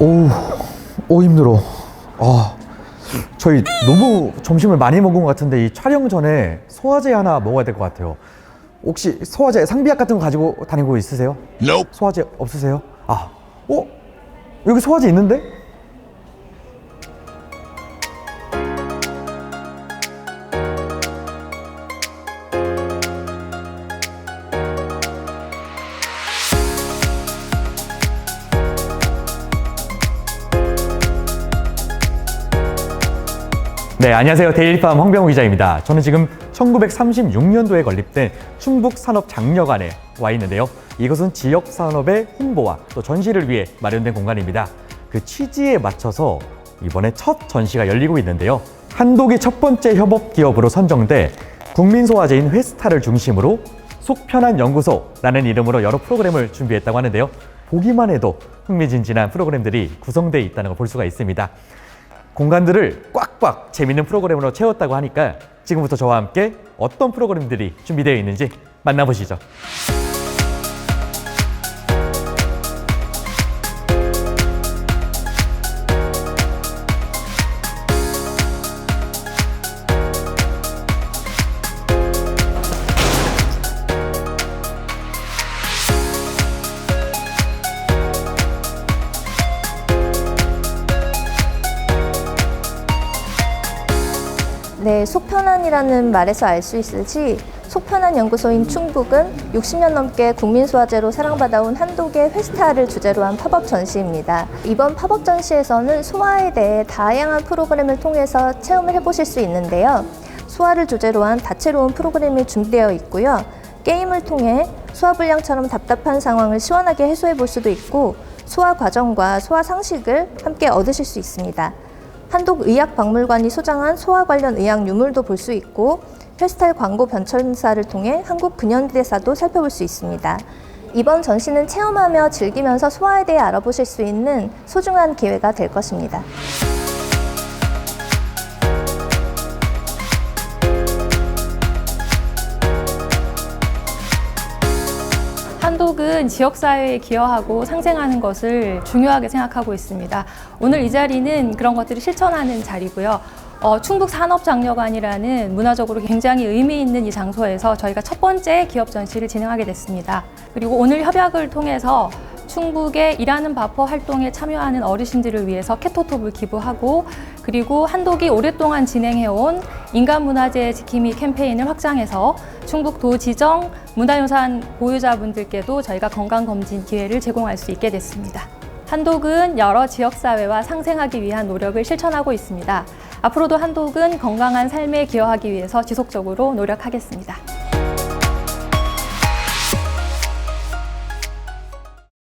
오우, 오 힘들어. 아, 저희 너무 점심을 많이 먹은 것 같은데 이 촬영 전에 소화제 하나 먹어야 될 것 같아요. 혹시 소화제 상비약 같은 거 가지고 다니고 있으세요? Nope. 소화제 없으세요? 아, 어? 여기 소화제 있는데? 네, 안녕하세요. 데일리팜 황병우 기자입니다. 저는 지금 1936년도에 건립된 충북 산업 장려관에 와 있는데요. 이것은 지역 산업의 홍보와 또 전시를 위해 마련된 공간입니다. 그 취지에 맞춰서 이번에 첫 전시가 열리고 있는데요. 한독이 첫 번째 협업 기업으로 선정돼 국민 소화제인 회스타를 중심으로 속편한 연구소라는 이름으로 여러 프로그램을 준비했다고 하는데요. 보기만 해도 흥미진진한 프로그램들이 구성되어 있다는 걸 볼 수가 있습니다. 공간들을 꽉꽉 재밌는 프로그램으로 채웠다고 하니까 지금부터 저와 함께 어떤 프로그램들이 준비되어 있는지 만나보시죠. 네, 속편안이라는 말에서 알 수 있을지 속편안 연구소인 충북은 60년 넘게 국민 소화제로 사랑받아온 한독의 회스타를 주제로 한 팝업 전시입니다. 이번 팝업 전시에서는 소화에 대해 다양한 프로그램을 통해서 체험을 해보실 수 있는데요. 소화를 주제로 한 다채로운 프로그램이 준비되어 있고요. 게임을 통해 소화불량처럼 답답한 상황을 시원하게 해소해 볼 수도 있고 소화 과정과 소화 상식을 함께 얻으실 수 있습니다. 한독의학박물관이 소장한 소화 관련 의학 유물도 볼 수 있고 페스탈 광고 변천사를 통해 한국 근현대사도 살펴볼 수 있습니다. 이번 전시는 체험하며 즐기면서 소화에 대해 알아보실 수 있는 소중한 기회가 될 것입니다. 한독은 지역사회에 기여하고 상생하는 것을 중요하게 생각하고 있습니다. 오늘 이 자리는 그런 것들을 실천하는 자리고요. 어, 충북 산업장려관이라는 문화적으로 굉장히 의미 있는 이 장소에서 저희가 첫 번째 기업 전시를 진행하게 됐습니다. 그리고 오늘 협약을 통해서 충북의 일하는 바퍼 활동에 참여하는 어르신들을 위해서 캐토톱을 기부하고 그리고 한독이 오랫동안 진행해온 인간문화재 지킴이 캠페인을 확장해서 충북도 지정 문화유산 보유자분들께도 저희가 건강검진 기회를 제공할 수 있게 됐습니다. 한독은 여러 지역사회와 상생하기 위한 노력을 실천하고 있습니다. 앞으로도 한독은 건강한 삶에 기여하기 위해서 지속적으로 노력하겠습니다.